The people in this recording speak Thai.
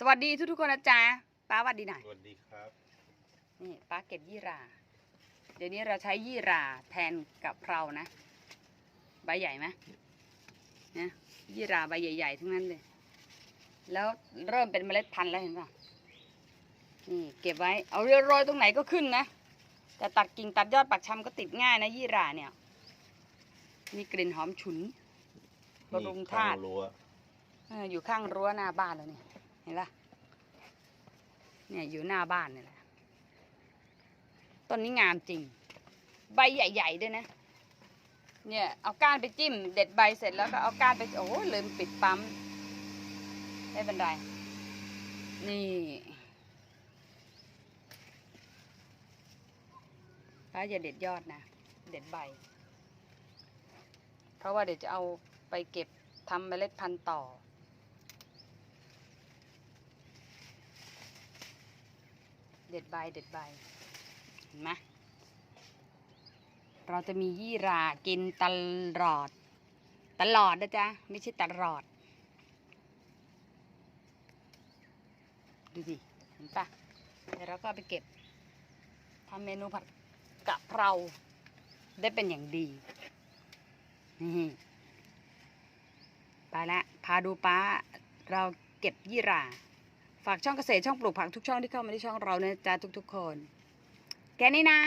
สวัสดีทุกๆคนนะจ๊ะป้าสวัสดีหน่อยสวัสดีครับ นี่ป้าเก็บยี่หรา เดี๋ยวนี้เราใช้ยี่หราแทนกับเพรานะ ใบใหญ่ไหมนะยี่หราใบใหญ่ๆ ทั้งนั้นเลย แล้วเริ่มเป็นเมล็ดพันธุ์แล้วเห็นป่ะนี่เก็บไว้เอาเรียโรยตรงไหนก็ขึ้นนะ แต่ตัดกิ่งตัดยอดปักชำก็ติดง่ายนะยี่หราเนี่ย มีกลิ่นหอมฉุนบำรุงธาตุนี่ข้รั้วเอออยู่ข้างรั้วหน้าบ้านแล้วเนี่ยเห็นปะเนี่ยอยู่หน้าบ้านนี่แหละ ต้นนี้งามจริง ใบใหญ่ๆด้วยนะ เนี่ยเอาก้านไปจิ้ม เด็ดใบเสร็จแล้วก็เอาก้านไป โอ้ลืมปิดปั๊ม ไม่เป็นไร นี่ป้าอย่าเด็ดยอดนะ เด็ดใบ เพราะว่าเดี๋ยวจะเอาไปเก็บทำเมล็ดพันธุ์ต่อ เด็ดใบเด็ดใบเห็นไหมเราจะมียี่รากินตลอด ตลอดนะจ๊ะ ไม่ใช่ตลอด ดูดิเห็นปะเดี๋ยวเราก็ไปเก็บทำเมนูผัดกะเพราได้เป็นอย่างดี นี่ไปละ พาดูป้า เราเก็บยี่รา ฝากช่องเกษตรช่องปลูกผักทุกช่องที่เข้ามาที่ช่องเรานะจ๊ะทุก ๆ คน แค่นี้นะ